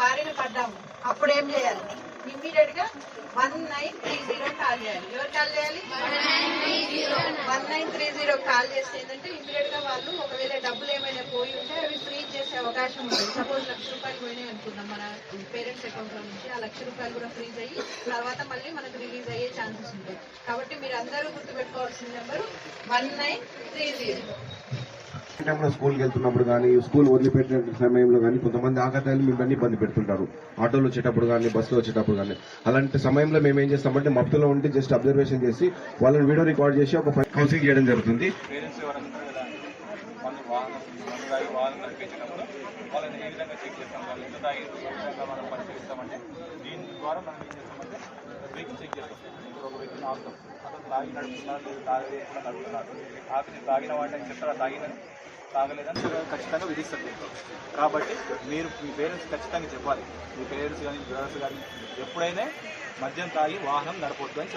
బారిన పడ్డాము అప్పుడు ఏం చేయాలి? ఇమ్మీడియట్గా one nine three zero call చేయాలి. ఎవరు కాల్ చేయాలి? One nine three zero call చేస్తే ఏంటంటే ఇమ్మీడియట్గా వాళ్ళు ఒకవేళ డబ్బులు ఏమైనా పోయి ఉంటే అవి ఫ్రీ చేసే అవకాశం ఉంది. సపోజ్ లక్ష రూపాయలు పోయినాయి అనుకుందాం మన పేరెంట్స్ అకౌంట్లో నుంచి. ఆ లక్ష రూపాయలు కూడా ఫ్రీజ్ అయ్యి తర్వాత మళ్ళీ మనకు రిలీజ్ అయ్యే ఛాన్సెస్ ఉంటాయి. కాబట్టి మీరు అందరూ గుర్తుపెట్టుకోవాల్సిన number one nine three zero టైంలో స్కూల్కి వెళ్తున్నప్పుడు కానీ స్కూల్ వదిలిపెట్టిన సమయంలో కానీ కొంతమంది ఆకతాయిలు మిమ్మల్ని ఇబ్బంది పెడుతుంటారు. ఆటోలో వచ్చేటప్పుడు కానీ బస్సులో వచ్చేటప్పుడు కానీ. అలాంటి సమయంలో మేము ఏం చేస్తామంటే మఫ్తులో ఉండి జస్ట్ అబ్జర్వేషన్ చేసి వాళ్ళని వీడియో రికార్డ్ చేసి ఒక కౌన్సిలింగ్ చేయడం జరుగుతుంది. దీని ద్వారా మనం ఏం చేస్తామంటే వెహికల్ చెక్ అతను తాగి నడుపుతున్నాడు తాగలేకుండా నడుపుతున్నాడు ఆపిని తాగిన వాటిని చెప్తారా తాగినని తాగలేదని ఖచ్చితంగా విధిస్తుంది కాబట్టి మీరు మీ పేరెంట్స్ ఖచ్చితంగా చెప్పాలి. మీ పేరెంట్స్ కానీ బ్రదర్స్ కానీ ఎప్పుడైనా మద్యం తాగి వాహనం నడపొద్దు అని